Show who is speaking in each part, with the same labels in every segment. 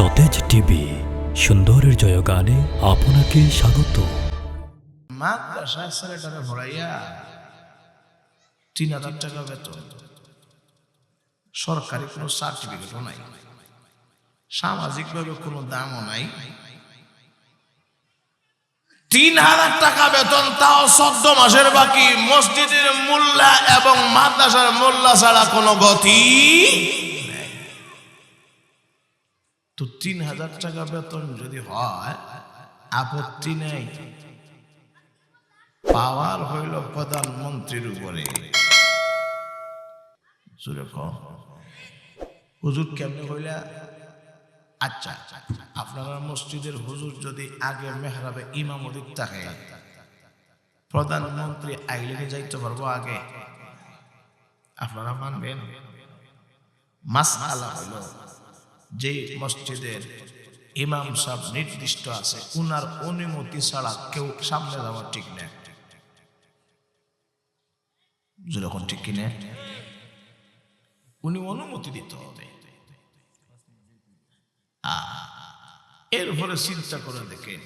Speaker 1: সতেজ টিভি, সুন্দরের জয়গানে আপনাকে স্বাগত।
Speaker 2: মাদ্রাসা ছেলেটারে ভরাইয়া তিন হাজার টাকা বেতন। সরকারি কোনো সার্টিফিকেটও নাই। সামাজিকভাবে কোনো দামও নাই। তিন হাজার টাকা বেতন তাও চোদ্দ মাসের বাকি। মসজিদের মোল্লা এবং মাদ্রাসার মোল্লা ছাড়া কোনো গতি। তো তিন হাজার টাকা বেতন যদি হয়, আপত্তি নেই। পাওয়ার হইল প্রধানমন্ত্রীর উপরে। হুজুর কেমনে হইলা আচ্ছা আপনারা মসজিদের হুজুর যদি আগে মেহরাবে ইমামতি থাকে, প্রধানমন্ত্রী আইলেকে যাইতে পারব আগে? আপনারা মানবেন? মাস আলা হইল। যে মসজিদের ইমাম সাহেব নির্দিষ্ট আছে, উনার অনুমতি ছাড়া কেউ সামনে যাওয়া ঠিক নেই যেরকম ঠিক কিনে? উনি অনুমতি দিতে হবে। এরপরে চিন্তা করে দেখেন,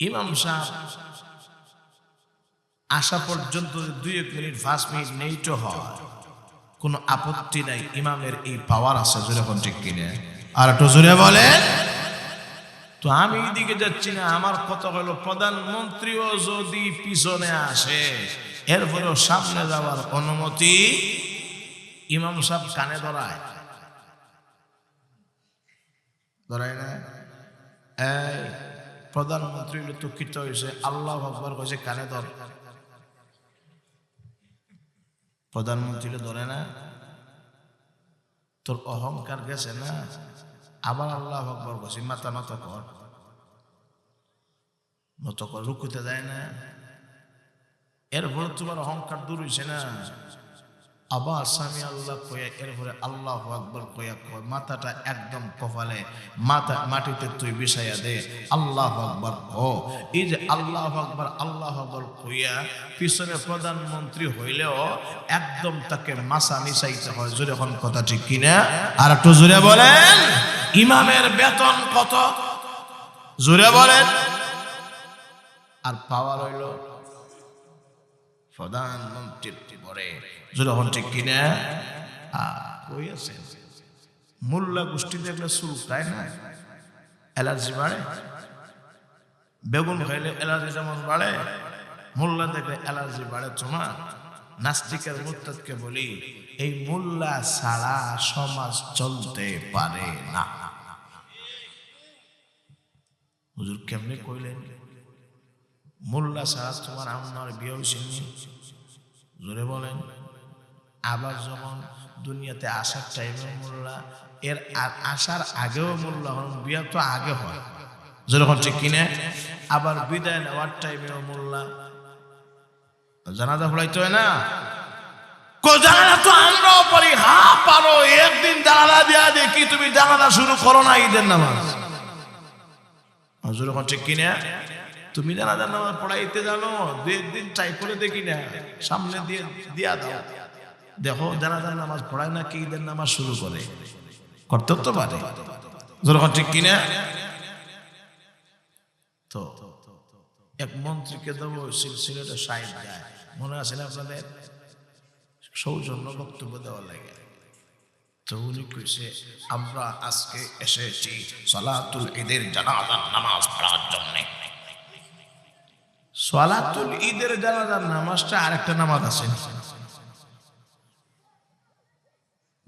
Speaker 2: ইমাম সাহেব আসা পর্যন্ত দুই এক মিনিট, পাঁচ মিনিট নেই তো হয়। কোনো আপত্তি নাই, ইমামের এই পাওয়ার আছে যেরকম ঠিক কিনে? আর একটু জোরে বলেন। তো আমি এদিকে যাচ্ছি না, আমার কথা হলো, প্রধানমন্ত্রীও যদি পিছনে আসে, এরপরেও সামনে যাওয়ার অনুমতি ইমাম সাহেব কানে ধরায়। ধরায় না? প্রধানমন্ত্রী তো কৃত হয়েছে, আল্লাহ আকবর কয়েছে কানে ধর। প্রধানমন্ত্রী ধরে না, তোর অহংকার গেছে না? আবার আল্লাহ আকবর কয়েছে মাথা নত কর। নত কর, রুকুতে যায় না। এরপরে তোমার অহংকার দূর হয়েছে না। আবার স্বামী আল্লাহ কয়া, এরপরে আল্লাহ আকবর কয়া, কয়, মাথাটা একদম কপালে, মাথা, মাটিতে তুই বিছাইয়া দে, আল্লাহ আকবর ও এই যে আল্লাহ আকবর আল্লাহ আকবর কইয়া পিছনে প্রধানমন্ত্রী হইলেও একদম তাকে মাসা মিশাইতে হয়, জোরে এখন কথা ঠিক কিনা? আর একটু জোরে বলেন, ইমামের বেতন কত? জোরে বলেন। আর পাওয়ার হইল প্রধানমন্ত্রীর পরে। যখন ঠিক কিনা? কই আছেন? মোল্লা গোষ্ঠী দেখলে চুলকায় না? অ্যালার্জি বাড়ে? বেগুন খাইলে অ্যালার্জি যেমন বাড়ে মোল্লা দেখলে অ্যালার্জি বাড়ে তোমার নাস্তিকের মুরতাদকে বলি, এই মোল্লা ছাড়া সমাজ চলতে পারে না। হুজুর কেমনে কইলেন? মোল্লা ছাড়া তোমার আমার বিয়ে হয়েছে জোরে বলেন। আবার যখন দুনিয়াতে আসার টাইমে মোল্লা, এর আ- আসার আগেও মোল্লা হন, বিয়ে তো আগে হয়। যেরকম ঠিক কিনে? আবার বিদায় নেওয়ার টাইমেও মোল্লা। জানাজা পড়াইতে হয় না? জানাজা তো আমরাও পড়ি হা, পারো, একদিন জানাজা দিয়া দেখি তুমি জানাজা শুরু করো না ঈদের নামাজ। যেরকম ঠিক কিনে? তুমি জানাজার নামাজ পড়াইতে জানো দু একদিন ট্রাই করে দেখি না, সামনে দিয়ে দিয়া দাও। দেখো জানাজার নামাজ পড়ায় না, কি ঈদের নামাজ শুরু করে? করতে তো পারে যখন ঠিক কিনা? তো, এক মন্ত্রীকে দেবো সিলসিলেটে সাইড দেয় মনে আছে না আপনাদের? সৌজন্য বক্তব্য দেওয়া লাগে। তো উনি কইছে, আমরা আজকে এসেছি সালাতুল ঈদের জানাজার নামাজ পড়ার জন্যে। সালাতুল ঈদের জানাজার নামাজটা আরেকটা নামাজ আছে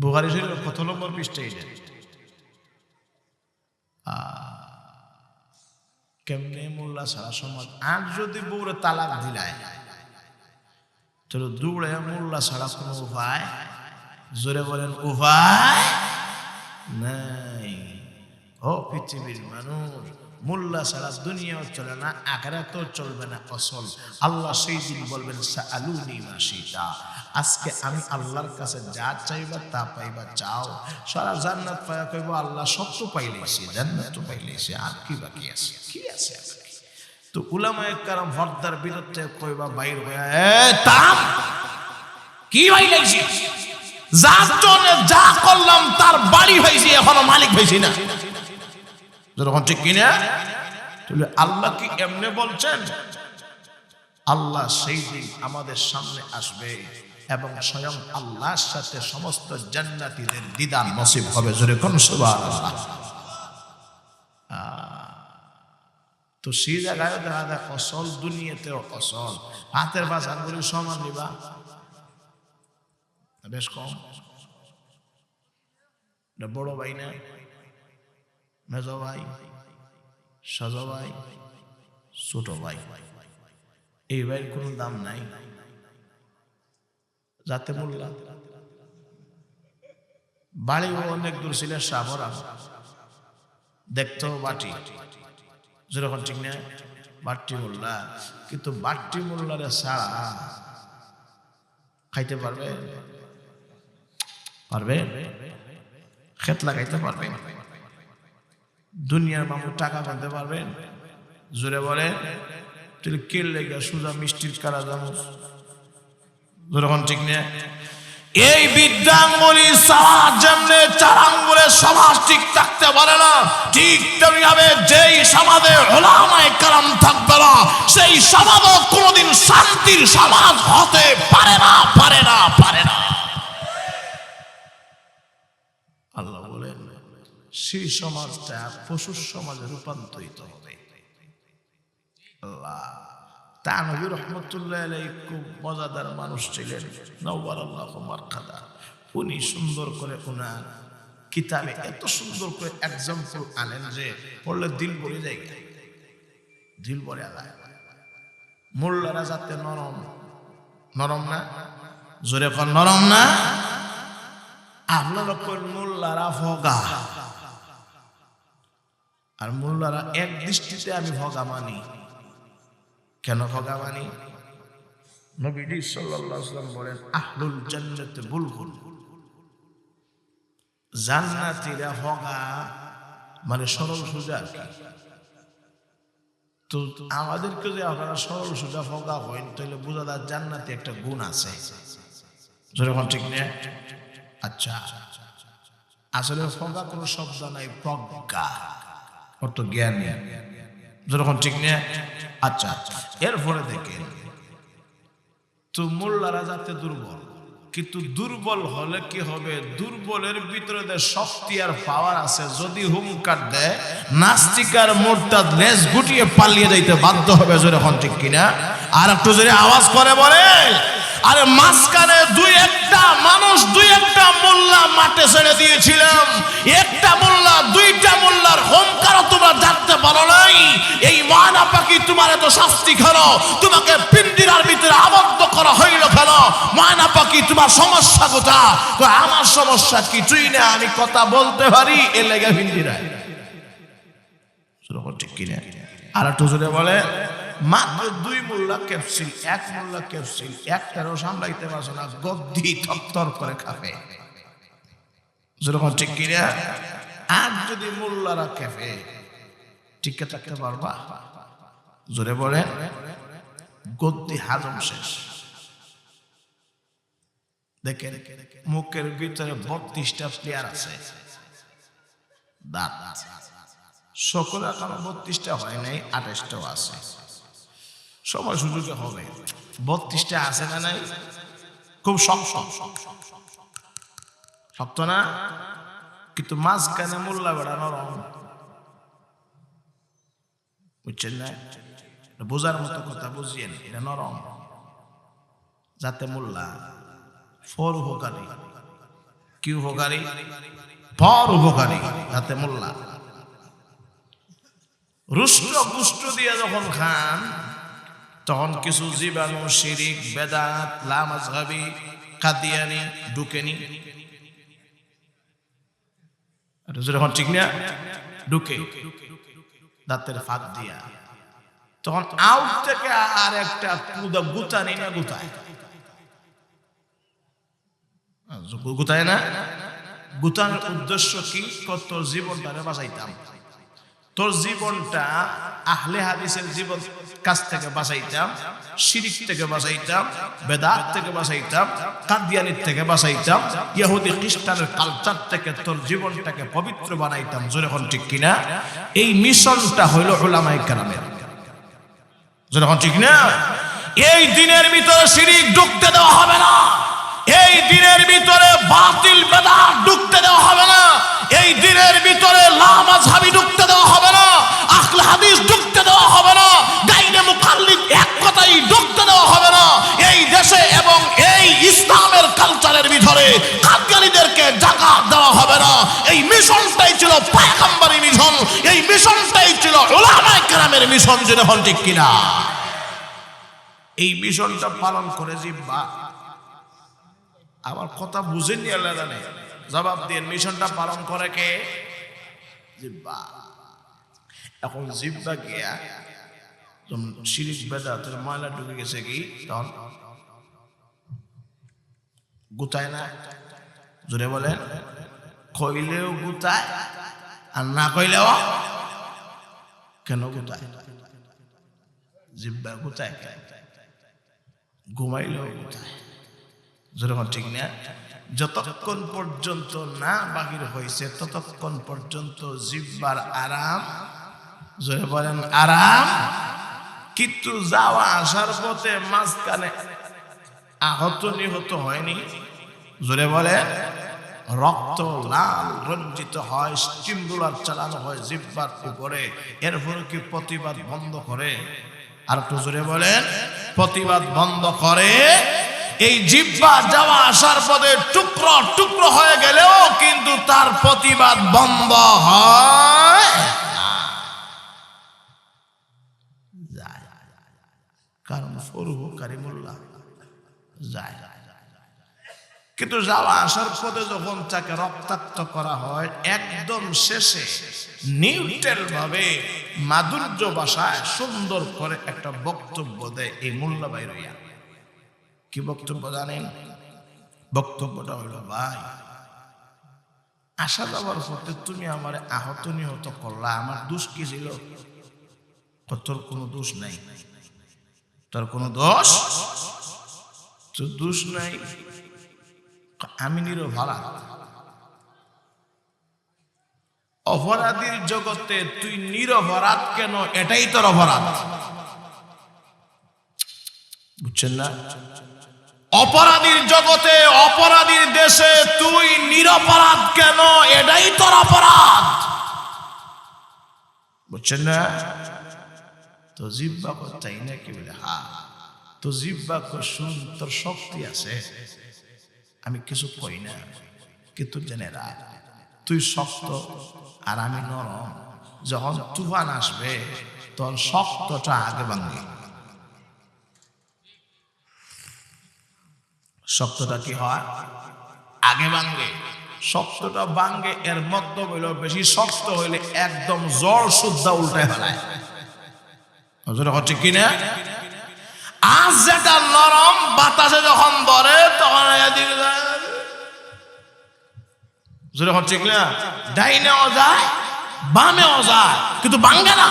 Speaker 2: বুখারী শরীফের কত নম্বর পৃষ্ঠা এটা কেমনে মোল্লা সারা সমাজ আর যদি বউরে তালাক দিলায়, তাহলে দৌড়ে মোল্লা ছাড়া কোনো উপায়? জোরে বলেন, উপায় নাই। ও পৃথিবীর মানুষ। মোল্লা ছাড়া দুনিয়াও চলে না, আখেরাতেও চলবে না অসল আল্লাহ সেই দিন বলবেন আজকে আমি আল্লাহর কাছে যা চাইবা তা পাইবা, চাও। সারা জান্নাত পাইয়া কইব, আল্লাহ সব তো পাইলেছি জান্নাত তো পাইলেছি আর কি বাকি আছে? কি আছে? তো উলামায়ে কারাম ভর্দার বিরুদ্ধে কইবা, বাইর হইয়া, এ, তাম! কি পাইলেছি যার জন্য যা করলাম, তার বাড়ি হয়েছি এখনও মালিক হয়েছি না। যখন ঠিক কিনা? তাহলে আল্লাহ কি এমনি বলছেন? আল্লাহ সেই দিন আমাদের সামনে আসবে এবং স্বয়ং আল্লাহর সাথে সমস্ত জান্নাতীদের দিদান নসিব হবে। জোরে কোন সুবহানাল্লাহ। তো সেই জায়গায় দেখা যায় অসল দুনিয়াতেও অসল। হাতের পাশ আঙ্গুলি সমান নিবা। বেশ কম। বড় ভাই না? মেজ ভাই ভাই ছোট ভাই এই ভাইয়ের কোনো দাম নাই। যাতে মোল্লা বাড়ি অনেক দূর ছিল সাবরা দেখতো বাটি। যেরকম ঠিক না বাট্টি মোল্লা। কিন্তু বাট্টি মোল্লারে ছাড়া খাইতে পারবে? পারবে? খেত লাগাইতে পারবে? দুনিয়ার মামু টাকা বানতে পারবেন? জোরে বলে তুই কে লেগে সুজা মিষ্টির কারা জানো যেরকম ঠিক না। এই বিদ্যাঙ্গুলি সমাজ যেমনে চার আঙ্গুলে সমাজ ঠিক থাকতে পারে না। ঠিক তেমনি ভাবে যেই সমাজে ওলামায় কালাম থাকবে না, সেই সমাজও কোনোদিন শান্তির সমাজ হতে পারে না পারে না পারে না। সেই সমাজটা পশুর সমাজে রূপান্তরিত হবে। তা নবী রহমতুল্লাহ খুব মজাদার মানুষ ছিলেন, নওয়ার আল্লাহ মারখাদা। উনি সুন্দর করে ওনার কিতাবে এত সুন্দর করে এক্সাম্পল আনেন যে পড়লে দিল ভরে যায়। দিল ভরে আলায় মোল্লারা যাতে নরম নরম না? জোরে কর নরম না? আপনারা কোন মোল্লারা ভগা। আর মোল্লারা এক দৃষ্টিতে আমি ভগা মানি কেন ভগা মানি নবীজি ওয়াসাল্লাম বলেন, আহলুল জান্নাতে বুলগুল জান্নাতীরা ভগা মানে সরল সোজা তো আমাদেরকে যদি আপনারা সরল সোজা ভগা হন তাহলে বোঝা যায় জান্নাতে একটা গুণ আছে। যেরকম ঠিক নেই আচ্ছা। আসলে ফগা কোনো শব্দ নাই, প্রজ্ঞা। অত জ্ঞান যেরকম ঠিক নেই আচ্ছা এরপরে দেখেন। তো মোল্লারা যাতে দুর্বল। কিন্তু দুর্বল হলে কি হবে? দুর্বলের ভিতরে শক্তি আর পাওয়ার আছে, যদি হুমকার দেয় নাস্তিকার মোটটা লেজ গুটিয়ে পালিয়ে যাইতে বাধ্য হবে যখন ঠিক কিনা। আর একটু যদি আওয়াজ করে বলে আরে মাঝখানে দুই একটা মানুষ, দুই একটা মোল্লা মাঠে ছেড়ে দিয়েছিলাম। একটা মোল্লা, দুইটা মোল্লার হোমকারও তোমরা জানতে পারো নাই। এই ময়না পাখি তোমার এত শাস্তি খেলো, তোমাকে পিন্দিরার ভিতরে আবদ্ধ করা হইল কেন ময়না পাখি তোমার সমস্যা কোথা? আমার সমস্যা কিছুই না আমি কথা বলতে পারি? এ লেগে সেরকম ঠিক কিনা? আর একটু জোরে বলে। মাত্র দুই মোল্লা ক্যাপসিল, এক মোল্লা ক্যাপসিল একটারও সামলাইতে পারছ না, গদ্দি থরথর করে খাবে। যেরকম ঠিক কিনা? আর যদি মোল্লারা খেপে, টিকে থাকতে পারবা? জোরে বলে গদ্দি হাজম শেষ। দেখেন, মুখের ভিতরে বত্রিশটা প্লেয়ার আছে। দাঁত। সকল এখনও বত্রিশটা হয় নাই, আঠাশটাও আছে। সময় সুযোগে হবে। বত্রিশটা আছে না নাই? খুব শক্ত। শক্ত না? কিন্তু মাঝখানে মোল্লা বেড়া নরম। বুঝছেন না? বোঝার মতো কথা বুঝিয়েন, এটা নরম। যাতে মোল্লা ফর উপকারী, কি উপকারী? ফর উপকারী, যাতে মোল্লা। রুষ্ট পুষ্ট দিয়ে যখন খান তখন কিছু জীবাণু, শিরিক, বেদাত লামাজহাবি কাদিয়ানি ঢুকেনি। যখন ঠিক না? ঢুকে। দাঁতের ফাঁক দিয়া। তখন আউট থেকে আর একটা পুদা গুতানি না গুতায়। গুতায় না? গুতানোর উদ্দেশ্য কি? কত জীবনটারে বাঁচাইতাম। তোর জীবনটা আহলে হাদিসের জীবন কাছ থেকে বাঁচাইতাম, শিরিক থেকে বাঁচাইতাম, বেদাত থেকে বাঁচাইতাম, কাদিয়ানির থেকে বাঁচাইতাম, ইহুদি খ্রিস্টানের কালচার থেকে তোর জীবনটাকে পবিত্র বানাইতাম। হন ঠিক কিনা? এই মিশনটা হইল ওলামাই কালামের হন ঠিক না এই দিনের ভিতরে শিরিক ঢুকতে দেওয়া হবে না। এই দিনের ভিতরে বাতিল বেদাত ঢুকতে দেওয়া হবে না। এই দিনের ভিতরে লামাঝাবি ঢুকতে দেওয়া হবে না। আখলে হাদিস ঢুকতে দেওয়া হবে না। গাইনে মুকাল্লিদ এক কথাই ঢুকতে দেওয়া হবে না। এই দেশে এবং এই ইসলামের কালচারের ভিতরে কাদিয়ানীদেরকে জায়গা দেওয়া হবে না। এই মিশনটাই ছিল পায়গাম্বারি মিশন। এই মিশনটাই ছিল ওলামায়ে কেরামের মিশন যেটা হল ঠিক কিনা? এই মিশনটা পালন করে জিব্বা। আমার কথা বুঝেননি আল্লাহ জানে। জবাব দিয়ে মিশনটা পালন করে কে? জিব্বা। এখন জিব্বা গিয়া যখন শিরিক বেদা তোর ময়লা ঢুকে গেছে কি? তখন গুতায় না? জোরে বলেন। কইলেও গুতায় আর না কইলেও কেন গুতায়? জিব্বা গুতায় ঘুমাইলেও কোথায় যেরকম ঠিক না? যতক্ষণ পর্যন্ত না বাহির হয়েছে ততক্ষণ পর্যন্ত জিব্বার আরাম, জোরে বলেন আরাম কিন্তু যাওয়া আসার পথে মাঝখানে আহত নিহত হয়নি, জোরে বলে রক্ত লাল রঞ্জিত হয়, স্টিমরুলার চালানো হয় জিব্বার উপরে, এরপরে কি প্রতিবাদ বন্ধ করে? আর একটু জোরে বলেন, প্রতিবাদ বন্ধ করে এই জিব্বা যাওয়া আসার পথে টুকরো টুকরো হয়ে গেলেও কিন্তু তার প্রতিবাদ বন্ধ হয় কারণ ফরুহ কারিমুল্লাহ কিন্তু যাওয়া আসার পথে যখন তাকে রক্তাক্ত করা হয়, একদম শেষে নিউট্রাল ভাবে মাধুর্য ভাষায় সুন্দর করে একটা বক্তব্য দেয় এই মোল্লাবাই রইয়া কি বক্তব্য জানেন? বক্তব্যটা হলো, ভাই আসা যাওয়ার পথে তুমি আমার আহত নিহত করলা, আমার দোষ কি ছিল? তোর কোনো দোষ নাই। তোর কোনো দোষ? তোর দোষ নাই। আমি নিরপরাধ অপরাধীর জগতে তুই নিরপরাধ কেন? এটাই তোর অপরাধ। বুঝছেন না? অপরাধীর জগতে, অপরাধীর দেশে তুই নিরপরাধ কেন? এটাই তোর অপরাধ। বুঝছেন না? তো জিব্বা তাই না কি বলে? হা, তো জিব্বা শুন, তোর শক্তি আছে। আমি কিছু কই না, কিন্তু জেনে রাখ তুই শক্ত আর আমি নরম। যখন তুফান আসবে তোর শক্তটা আগে ভাঙবে। শক্তটা কি হয়? আগে ভাঙবে। শক্তটা ভাঙবে এর মধ্যে হইল বেশি, শক্ত হইলে একদম জল শুদ্ধা উল্টায় ফেলায়। হচ্ছে কিনা আজ যেটা নরম, বাতাসে যখন ধরে তখন। জোরে হচ্ছে কিনা ডাইনেও যায় বামেও যায় কিন্তু বাঙ্গে না।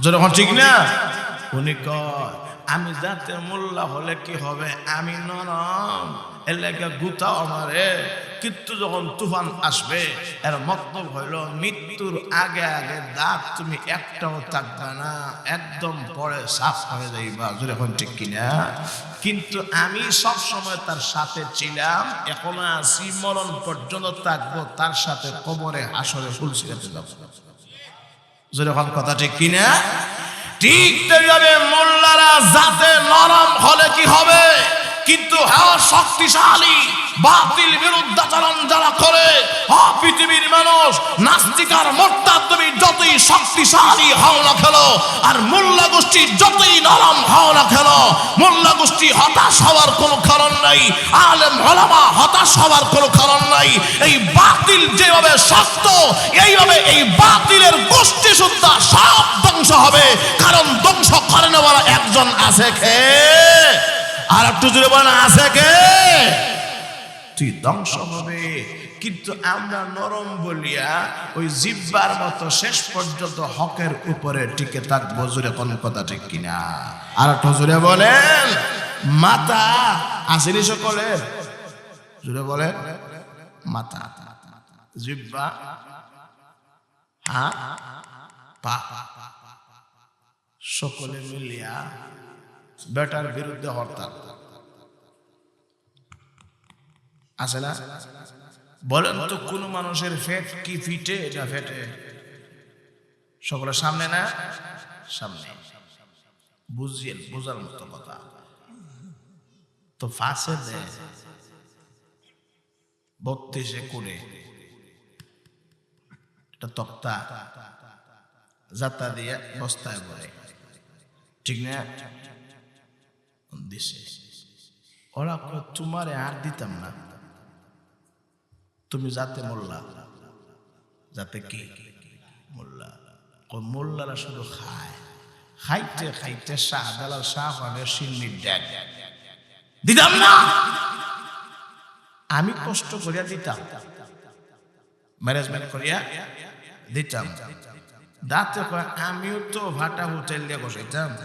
Speaker 2: জোরে হচ্ছে কিনা উনি কয় আমি যাতে মোল্লা হলে কি হবে? আমি নরম। এলাকা গুতাও আমারে। কিন্তু যখন তুফান আসবে, এর মতলব হইল, মৃত্যুর আগে আগে দাঁত তুমি একটাও থাকবে না, একদম পরে সাফ হয়ে যাইবা। জোরে এখন ঠিক কিনা? কিন্তু আমি সব সময় তার সাথে ছিলাম, এখন আসি মরণ পর্যন্ত থাকব তার সাথে কোমরে আসরে ফুল জোরে এখন কথা ঠিক কিনা? ঠিক তেমনি মোল্লারা যাতে নরম হলে কি হবে? কিন্তু হ্যাঁ শক্তিশালী, বাতিল বিরুদ্ধাচরণ যারা করে হ্যাঁ পৃথিবীর মানুষ নাস্তিকার মোর্তাদ, তুমি যতই শক্তিশালী হও না খেলো আর মোল্লা গোষ্ঠী যতই নরম হও না খেলো মোল্লা গোষ্ঠী হতাশ হওয়ার কোনো কারণ নাই, আলেম হলামা হতাশ হওয়ার কোনো কারণ নাই, এই বাতিল যেভাবে শক্ত, এইভাবে এই বাতিলের গোষ্ঠী সুদ্ধা সব ধ্বংস হবে, কারণ ধ্বংস করে নেওয়ার একজন আছে খে আর একটু জুড়ে বলেন, আছে কে? তুই ধ্বংস হবে। কিন্তু আমরা নরম বলিয়া ওই জিব্বার মতো শেষ পর্যন্ত হকের উপরে টিকে থাকব, জোরে কোন কথা ঠিক কিনা? আর একটু জোরে বলেন, মাতা আসেনি সকলের জোরে বলেন, মাতা, জিব্বা হ্যাঁ সকলে মিলিয়া বেটার বিরুদ্ধে হরতাল। আছে না? বলেন তো কোন মানুষের ফেট কি ফিটে এটা ফেটে? সকলের সামনে না? সামনে। বুঝিয়েন, বোঝার মতো কথা। তো ফাঁসে বত্রিশে করে এটা তক্তা যাত্রা দিয়ে বস্তায় ভরে। ঠিক না? দিছে ওরা তোমারে আর দিতাম না। তুমি যাতে মোল্লা। যাতে কি? মোল্লা। মোল্লারা শুধু খায়। খাইতে খাইতে শাহ দালাল, শাহ হবে সিন্নির ড্যাগ। দিতাম না? আমি কষ্ট করিয়া দিতাম। ম্যানেজমেন্ট করিয়া দিতাম। দাঁতে আমিও তো ভাটা হোটেল দিয়ে বসাইতাম।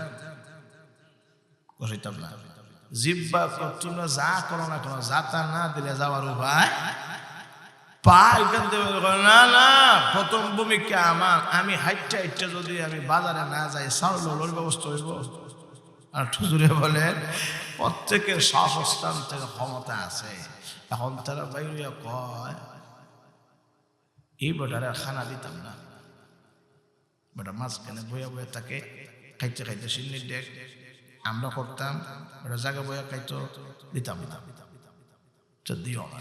Speaker 2: বসাইতাম না। জিব্বা তোমরা যা করো না কেন যাতা না দিলে যাওয়ার উপায় পা এখান থেকে না না, প্রথম ভূমিকা আমার। আমি হাইটটা হাইটটা যদি আমি বাজারে না যাই চাউল লোর ব্যবস্থা হইব। আর ঠুজুরে বলেন প্রত্যেকের সহস্থান থেকে ক্ষমতা আছে। এখন তারা বাইরে কয়, এই বেটারে খানা দিতাম না। বেটা মাঝখানে বইয়া বইয়া থাকে, খাইতে খাইতে সিন্নির ডেক আমরা করতাম বেটা জায়গা বইয়া খাইতো, দিতাম দিতাম দিও না।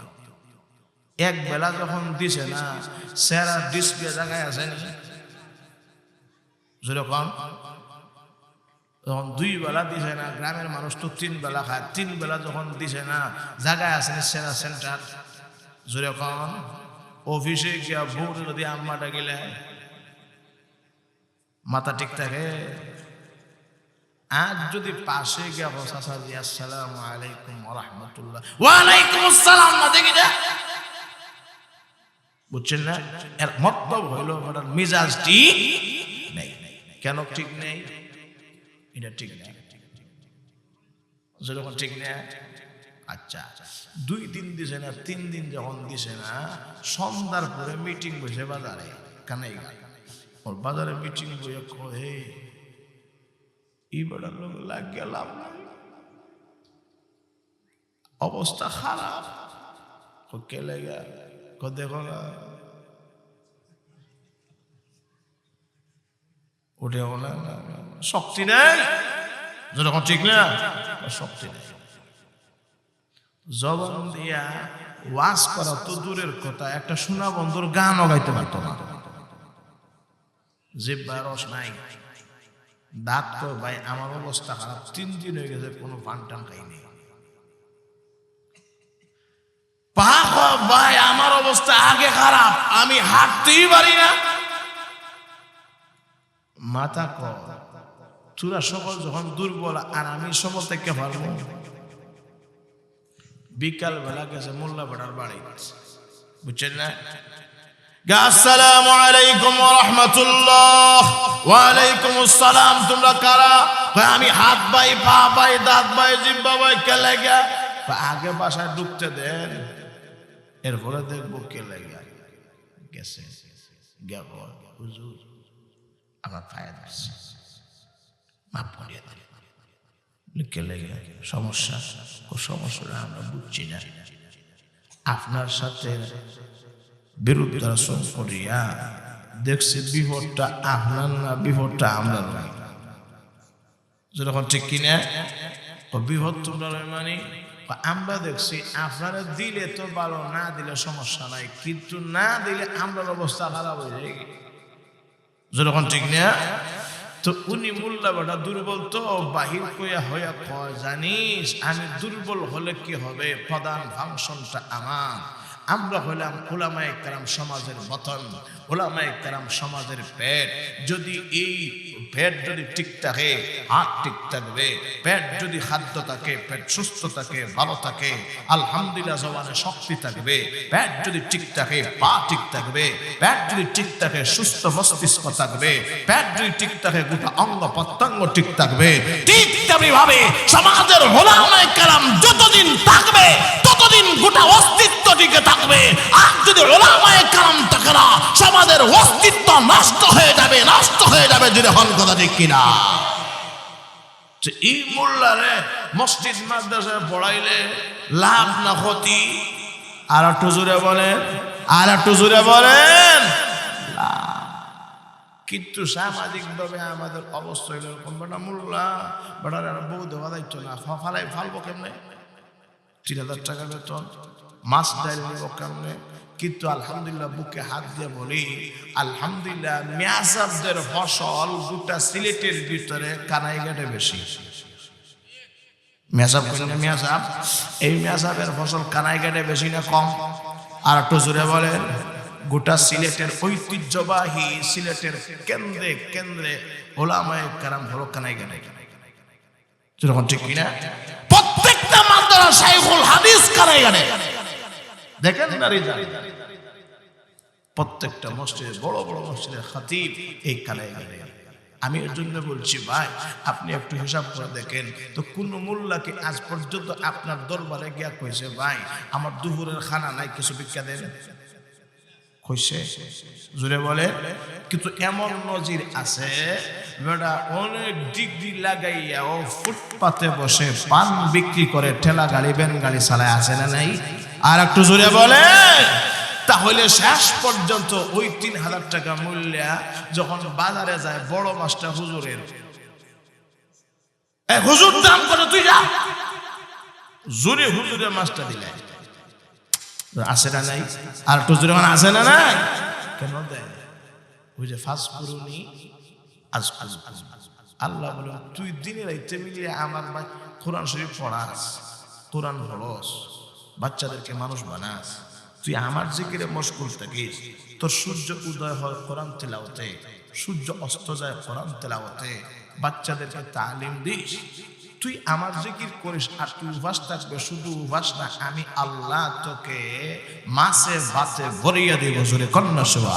Speaker 2: এক বেলা যখন দিছে না সেরা ডিসপ্লে জায়গায় আছে নি যেরকম, যখন দুই বেলা দিছে না, গ্রামের মানুষ তো তিন বেলা খায়। তিন বেলা যখন দিছে না, জায়গায় আছে না সেরা সেন্টার যেরকম, অফিসে গিয়া ভোর যদি আম্মাটা গেলে মাথা ঠিক থাকে আজ যদি পাশে গিয়া বসাসা দিয়ে আসসালামু আলাইকুম রহমতুল্লাহ ওয়ালাইকুম আসসালাম না দেখি যা। বুঝছেন না? এর মতলব হইল, ওটার মিজাজটি নেই। কেন ঠিক নেই? এটা ঠিক নেই যেরকম ঠিক নেই আচ্ছা। দুই দিন দিছে না, তিন দিন যখন দিছে না, সন্ধ্যার পরে মিটিং বসে বাজারে কানে ওর বাজারে মিটিং বসে কয়ে ইবাটার লোক লাগ গেলাম। অবস্থা খারাপ। ও কে লেগে কো দেখো না। উঠে না। শক্তি নেই। যখন ঠিক না শক্তি নেই। জবান দিয়া ওয়াজ করা তো দূরের কথা। একটা সোনা বন্ধুর গানও গাইতে পারতো না। জিব্বা রস নাই। দাঁত তো ভাই, আমার অবস্থা খারাপ। তিন দিন হয়ে গেছে, কোনো পান টান খাইনি পা ভাই, আমার অবস্থা আগে খারাপ, আমি হাঁটতেই পারি না। মাথা ক তোরা সকল যখন দুর্বল, আর আমি সকল থেকে পারব। বিকাল বেলা গেছে মোল্লা বেটার বাড়ি। বুঝছেন না? আসসালামু আলাইকুম রহমতুল্লাহ। ওয়ালাইকুম আসসালাম, তোমরা কারা? আমি হাত বাই, পা বাই, দাঁত বাই, জিব্বা বাই, কে লাগা? আগে বাসায় ঢুকতে দেন। এরপরে দেখব কে লাগা। গেছে। গেল হুজুর, আমার পায়ে ধরছে কে লেগে? সমস্যা? ও আমরা আপনার সাথে বিরুদ্ধাচরণ করিয়া দেখছি বিপদটা আপনার না বিপদটা আমরা ঠিক কিনা? বিপদ তোমরা মানে আমরা দেখছি আপনারা দিলে তো ভালো, না দিলে সমস্যা নাই, কিন্তু না দিলে আমরা অবস্থা খারাপ হয়ে যায়। যেরকম ঠিক না তো উনি মোল্লা বেটা দুর্বল তো, বাহির কইয়া হইয়া কয়, জানিস, আমি দুর্বল হলে কি হবে? প্রধান ফাংশনটা আমার। আমরা হলাম ওলামায়ে কেরাম সমাজের বতন ওলামায়ে কেরাম সমাজের পেট। যদি এই পেট যদি ঠিক থাকে, হাত ঠিক থাকবে, পেট যদি খাদ্য থাকে, পেট সুস্থ থাকে, ভালো থাকে, আলহামদুলিল্লাহ জবানে শক্তি থাকবে, পেট যদি ঠিক থাকে, পা ঠিক থাকবে, পেট যদি ঠিক থাকে, সুস্থ মস্তিষ্ক থাকবে, পেট যদি ঠিক থাকে, গোটা অঙ্গ প্রত্যঙ্গ ঠিক থাকবে, ঠিক তেমনি ভাবে সমাজের হোলামায় কালাম যতদিন থাকবে, ততদিন গোটা অস্তিত্ব টিকে থাকবে। আর যদি ওলামায় কালাম থাকে না, সমাজের অস্তিত্ব নষ্ট হয়ে যাবে, নষ্ট হয়ে যাবে, যদি হন কথা ঠিক কিনা। এই মোল্লারে মসজিদ মাদ্রাসায় পড়াইলে লাভ না ক্ষতি? আর একটু জোরে বলেন, আর একটু জোরে বলেন। কিন্তু সামাজিক ভাবে আমাদের অবস্থা হইল এরকম। বেটা মোল্লা, বেটার বউ দেওয়া দায়িত্ব না। ফালাই ফালবো কেমনে? তিন হাজার টাকা বেতন। মাছ ডাইল নেব কেমনে কিন্তু আলহামদুলিল্লাহ বুকে হাত দিয়ে বলি, আলহামদুলিল্লাহ মেয়াজাবদের ফসল গোটা সিলেটের ভিতরে, কানাইঘাটে বেশি। মেসাব করলে মেসাব এই মেসাবের ফসল কানাইঘাটে বেশি না কম? আর একটু জোরে বলেন, গোটা সিলেটের ঐতিহ্যবাহী, সিলেটের কেন্দ্রে কেন্দ্রে ওলামায় কারাম হলো কানাইঘাটে। ঠিক কিনা? প্রত্যেকটা মাদ্রাসা শাইখুল হাদিস কানাইঘাটে। দেখেন নারী রেজাল্ট প্রত্যেকটা মসজিদে, বড় বড় মসজিদের খাতিব এই কালে আমি এর জন্য বলছি, ভাই, আপনি একটু হিসাব করে দেখেন। তো কোন মোল্লাকে আজ পর্যন্ত আপনার দরবারে গিয়া কইছে, ভাই, আমার দুপুরের খানা নাই, কিছু দেন? কইছে জুড়ে বলে, কিন্তু এমন নজির আছে, বেটা অনেক ডিগ্রি লাগাইয়া ও ফুটপাতে বসে পান বিক্রি করে ঠেলা গাড়ি বেন গাড়ি চালায় আছে না নাই? আর একটু জুড়ে বলে, তাহলে শেষ পর্যন্ত ওই তিন হাজার টাকা মূল্যা যখন বাজারে যায় বড় মাছটা হুজুরের। হুজুর, দাম করে তুই যা। জোরে হুজুরের মাছটা দিলে। আছে না নাই? আর একটু জোরে মানে আছে না নাই? কেন দেয়? ওই যে ফাঁস পুরুনি আজ আল্লাহ বলে তুই দিনে রাইতে মিলিয়ে আমার কোরআন শরীফ পড়াস কোরআন পড়স বাচ্চাদেরকে মানুষ বানাস। তুই আমার জিকিরে মশগুল থাকিস। তোর সূর্য উদয় হয় কোরআন তেলাওতে সূর্য অস্ত যায় কোরআন তেলাওতে বাচ্চাদেরকে তালিম দিস। তুই আমার জিকির করিস? আর তুই উপাস থাকবে, শুধু উপাস না, আমি আল্লাহ তোকে মাসে ভাতে ভরিয়া দিব, জোরে কন্যা সেবা